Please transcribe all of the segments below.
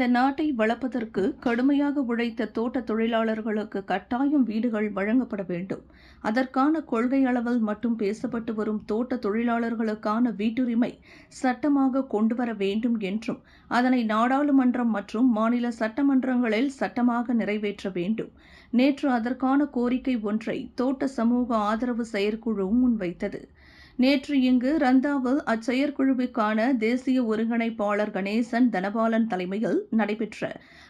இந்த நாட்டை வளர்ப்பதற்கு கடுமையாக உழைத்த தோட்ட தொழிலாளர்களுக்கு கட்டாயம் வீடுகள் வழங்கப்பட வேண்டும். அதற்கான கொள்கை அளவில் மட்டும் பேசப்பட்டு வரும் தோட்ட தொழிலாளர்களுக்கான வீட்டுரிமை சட்டமாக கொண்டுவர வேண்டும் என்றும் அதனை நாடாளுமன்றம் மற்றும் மாநில சட்டமன்றங்களில் சட்டமாக நிறைவேற்ற வேண்டும். நேற்று அதற்கான கோரிக்கை ஒன்றை தோட்ட சமூக ஆதரவு செயற்குழு முன்வைத்தது. நேற்று இங்கு ரந்தாவில் அச்செயற்குழுவுக்கான தேசிய ஒருங்கிணைப்பாளர் கணேசன் தனபாலன் தலைமையில் நடைபெற்ற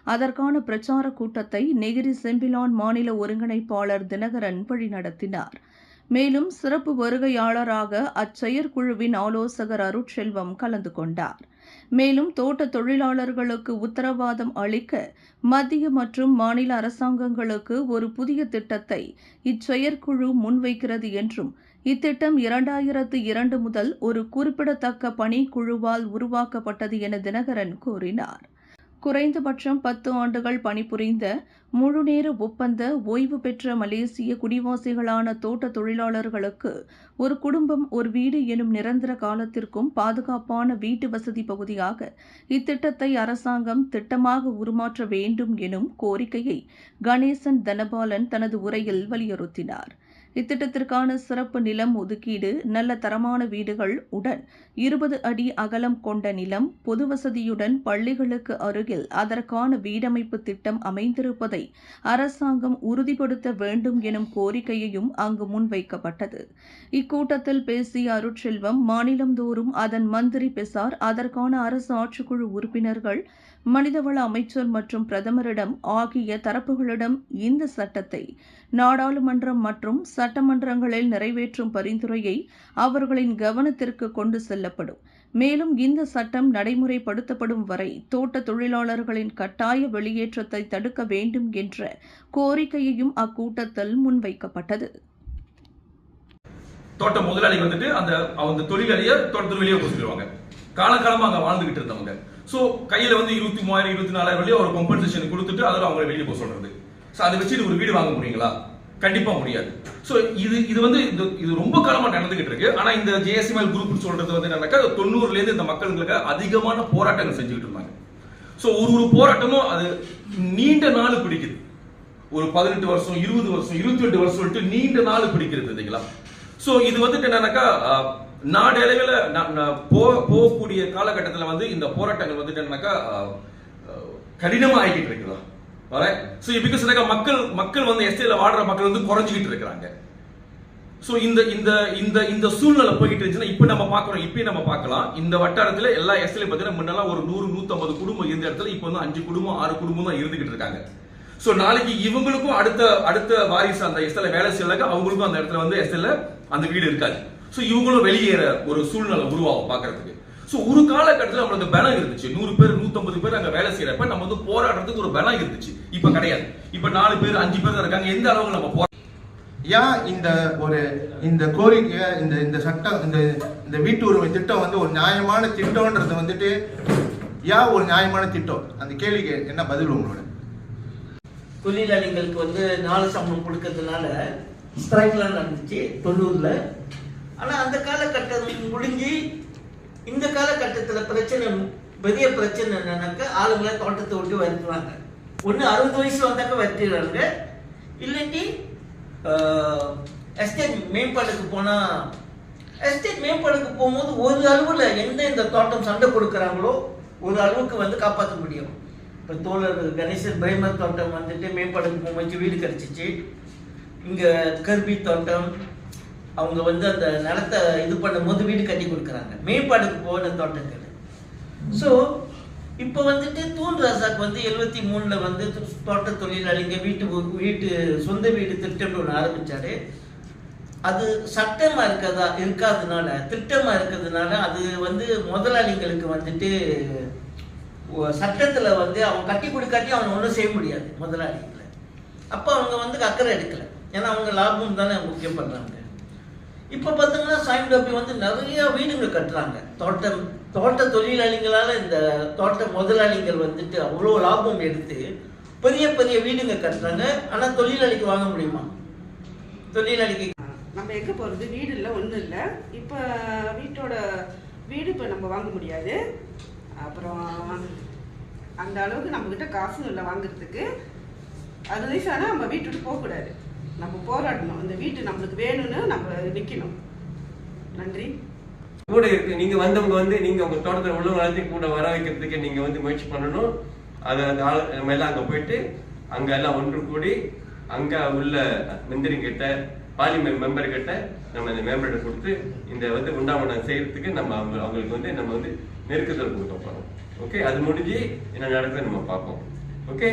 அதற்கான பிரச்சார கூட்டத்தை நெகிரி செம்பிலான் மாநில ஒருங்கிணைப்பாளர் தினகரன் வழிநடத்தினார். மேலும் சிறப்பு வருகையாளராக அச்செயற்குழுவின் ஆலோசகர் அருட்செல்வம் கலந்து கொண்டார். மேலும் தோட்ட தொழிலாளர்களுக்கு உத்தரவாதம் அளிக்க மத்திய மற்றும் மாநில அரசாங்கங்களுக்கு ஒரு புதிய திட்டத்தை இச்செயற்குழு முன்வைக்கிறது என்றும் இத்திட்டம் இரண்டாயிரத்து இரண்டு முதல் ஒரு குறிப்பிடத்தக்க பணிக்குழுவால் உருவாக்கப்பட்டது என தினகரன் கூறினார். குறைந்தபட்சம் பத்து ஆண்டுகள் பணிபுரிந்த முழுநேர ஒப்பந்த ஓய்வு பெற்ற மலேசிய குடிவாசிகளான தோட்ட தொழிலாளர்களுக்கு ஒரு குடும்பம் ஒரு வீடு எனும் நிரந்தர காலத்திற்கும் பாதுகாப்பான வீட்டு வசதி பகுதியாக இத்திட்டத்தை அரசாங்கம் திட்டமாக உருமாற்ற வேண்டும் எனும் கோரிக்கையை கணேசன் தனபாலன் தனது உரையில் வலியுறுத்தினார். இத்திட்டத்திற்கான சிறப்பு நிலம் ஒதுக்கீடு நல்ல தரமான வீடுகள் உடன் இருபது அடி அகலம் கொண்ட நிலம் பொது வசதியுடன் பள்ளிகளுக்கு அருகில் அதற்கான வீடமைப்பு திட்டம் அமைந்திருப்பதை அரசாங்கம் உறுதிப்படுத்த வேண்டும் எனும் கோரிக்கையையும் அங்கு முன்வைக்கப்பட்டது. இக்கூட்டத்தில் பேசிய அருட்செல்வம் மாநிலந்தோறும் அதன் மந்திரி பெசார் அதற்கான அரசு ஆட்சிக்குழு உறுப்பினர்கள் மனிதவள அமைச்சர் மற்றும் பிரதமரிடம் ஆகிய தரப்புகளிடம் இந்த சட்டத்தை நாடாளுமன்றம் மற்றும் சட்டமன்றங்களில் நிறைவேற்றும் பரிந்துரையை அவர்களின் கவனத்திற்கு கொண்டு செல்லப்படும். மேலும் இந்த சட்டம் நடைமுறைப்படுத்தப்படும் வரை தோட்ட தொழிலாளர்களின் கட்டாய வெளியேற்றத்தை தடுக்க வேண்டும் என்ற கோரிக்கையையும் அக்கூட்டத்தில் முன்வைக்கப்பட்டது. தோட்ட முதலாளி வந்துட்டு அந்த அவங்க தொழிலாளியை தோட்டத்தில் வெளியே போக சொல்லிடுவாங்க காலகாலமா வாழ்ந்துகிட்டு இருந்தவங்க. ஸோ கையில் வந்து இருபத்தி மூவாயிரம் இருபத்தி நாலாயிரம் வழியா ஒரு கம்பன்சேஷன் கொடுத்துட்டு அதில் அவங்களை வெளியே போக சொல்றது. ஸோ அதை வச்சுட்டு ஒரு வீடு வாங்க முடியுங்களா? கண்டிப்பா முடியாது. ஸோ இது இது வந்து இந்த இது ரொம்ப காலமா நடந்துகிட்டு இருக்கு. ஆனா இந்த ஜேஎஸ்எம்எல் குரூப் சொல்றது வந்து என்னன்னாக்கா தொண்ணூறுல இருந்து இந்த மக்களுக்கு அதிகமான போராட்டங்கள் செஞ்சுக்கிட்டு இருந்தாங்க. ஸோ ஒரு ஒரு போராட்டமும் அது நீண்ட நாள் பிடிக்குது. ஒரு பதினெட்டு வருஷம் இருபது வருஷம் இருபத்தி எட்டு வருஷம் நீண்ட நாள் பிடிக்கிறது இல்லைங்களா? ஸோ இது வந்துட்டு என்னன்னாக்கா நாடளவில் போகக்கூடிய காலகட்டத்தில் வந்து இந்த போராட்டங்கள் வந்துட்டு என்னன்னாக்கா கடினமாக அஹ், கடினமா இருக்குதா. ஸோ பிகாஸ் மக்கள் மக்கள் வந்து எஸ்டேல வாடுற மக்கள் வந்து குறைஞ்சிக்கிட்டு இருக்கிறாங்க. ஸோ இந்த இந்த இந்த இந்த சூழ்நிலை போயிட்டு இருந்துச்சுன்னா இப்போ நம்ம பார்க்குறோம் இப்பயும் நம்ம பார்க்கலாம். இந்த வட்டாரத்தில் எல்லா எஸ்டேலையும் பார்த்தீங்கன்னா முன்னெல்லாம் ஒரு நூறு நூற்றம்பது குடும்பம் இருந்த இடத்துல இப்போ வந்து அஞ்சு குடும்பம் ஆறு குடும்பம் தான் இருந்துகிட்டு இருக்காங்க. ஸோ நாளைக்கு இவங்களுக்கும் அடுத்த அடுத்த வாரிசு அந்த எஸ்டேல வேலை செய்யலாக்க அவங்களுக்கும் அந்த இடத்துல வந்து எஸ்டேல அந்த வீடு இருக்காது. சோ இவங்களும் வெளியேற ஒரு சூழ்நிலை உருவாகும் பார்க்கிறதுக்கு. சோ ஒரு காலகட்டத்தில் நம்மளுக்கு பலம் இருந்துச்சு. நூறு பேர் நூத்தம்பது பேர் அங்க வேலை செய்யறப்ப நம்ம வந்து போராடுறதுக்கு ஒரு பலம் இருந்துச்சு. இப்ப கிடையாது. இப்ப நாலு பேர் அஞ்சு பேர் தான் இருக்காங்க. எந்த அளவுக்கு நம்ம போரா ஏன் இந்த ஒரு இந்த கோரிக்கை இந்த இந்த சட்டம் இந்த இந்த வீட்டு உரிமை திட்டம் வந்து ஒரு நியாயமான திட்டம்ன்றது வந்துட்டு ஏன் ஒரு நியாயமான திட்டம்? அந்த கேள்விக்கு என்ன பதில் உங்களோட? தொழிலாளிகளுக்கு வந்து நாலு சம்பளம் கொடுக்கறதுனால ஸ்ட்ரைக்லாம் நடந்துச்சு. தொண்ணூறுல ஆனால் அந்த காலகட்டம் முடிஞ்சு இந்த காலகட்டத்தில் பிரச்சனை பெரிய பிரச்சனை என்னன்னாக்கா ஆளுங்களை தோட்டத்தை விட்டு வருத்துவாங்க. ஒன்று அறுபது வயசு வந்தாக்க வருத்திடுறாங்க இல்லாட்டி எஸ்டேட் மேம்பாடுக்கு போனால் எஸ்டேட் மேம்பாடுக்கு போகும்போது ஒரு அளவில் எந்த இந்த தோட்டம் சண்டை கொடுக்குறாங்களோ ஒரு அளவுக்கு வந்து காப்பாற்ற முடியும். இப்போ தோழர் கணேசன் பிரேமர் தோட்டம் வந்துட்டு மேம்பாடுக்கு போகும்போது வீடு கிடச்சிச்சு. இங்கே கர்பி தோட்டம் அவங்க வந்து அந்த நிலத்தை இது பண்ணும்போது வீடு கட்டி கொடுக்குறாங்க. மேம்பாடுக்கு போன தோட்டங்கள். ஸோ இப்போ வந்துட்டு தூண் ராசாக்கு வந்து எழுபத்தி மூணில் வந்து தோட்ட தொழிலாளிங்க வீட்டு வீட்டு சொந்த வீடு திட்டம்னு ஒன்று ஆரம்பிச்சாரு. அது சட்டமாக இருக்கதா இருக்காதனால திட்டமாக இருக்கிறதுனால அது வந்து முதலாளிங்களுக்கு வந்துட்டு சட்டத்தில் வந்து அவங்க கட்டி கொடுக்காட்டி அவங்க ஒன்றும் செய்ய முடியாது முதலாளிகளை. அப்போ அவங்க வந்து அக்கறை எடுக்கலை. ஏன்னா அவங்க லாபம் தானே முக்கியம் பண்ணுறாங்க இப்போ பார்த்தீங்கன்னா சாயந்தரம் வந்து நிறைய வீடுகள் கட்டுறாங்க. தோட்டம் தோட்ட தொழிலாளிகளால் இந்த தோட்ட முதலாளிகள் வந்துட்டு அவ்வளோ லாபம் எடுத்து பெரிய பெரிய வீடுங்க கட்டுறாங்க. ஆனால் தொழிலாளிக்கு வாங்க முடியுமா? தொழிலாளிக்கு நம்ம எங்கே போகிறது வீடு இல்லை ஒன்றும் இல்லை. இப்போ வீட்டோட வீடு இப்போ நம்ம வாங்க முடியாது. அப்புறம் அந்த அளவுக்கு நம்மக்கிட்ட காசும் இல்லை வாங்குறதுக்கு. அது வயசானால் நம்ம வீட்டு விட்டு போகக்கூடாது. நம்ம போராடணும். அந்த வீட்டு நம்மளுக்கு வேணும்னு நம்ம நிற்கணும் நன்றி. கூட இருக்கு. நீங்க வந்தவங்க வந்து நீங்க உங்க தோட்டத்தில் உள்ள வளர்த்து கூட வர வைக்கிறதுக்கு நீங்க வந்து முயற்சி பண்ணணும். அது அந்த ஆள் நம்ம எல்லாம் அங்க போயிட்டு அங்க எல்லாம் ஒன்று கூடி அங்க உள்ள மந்திரி கிட்ட பார்லிமெண்ட் மெம்பர் கிட்ட நம்ம இந்த மேம்பட கொடுத்து இந்த வந்து உண்டாமனம் செய்யறதுக்கு நம்ம அவங்க அவங்களுக்கு வந்து நம்ம வந்து நெருக்கத்தில் கொடுக்க போறோம். ஓகே அது முடிஞ்சு என்ன நடக்குதுன்னு நம்ம பார்ப்போம். ஓகே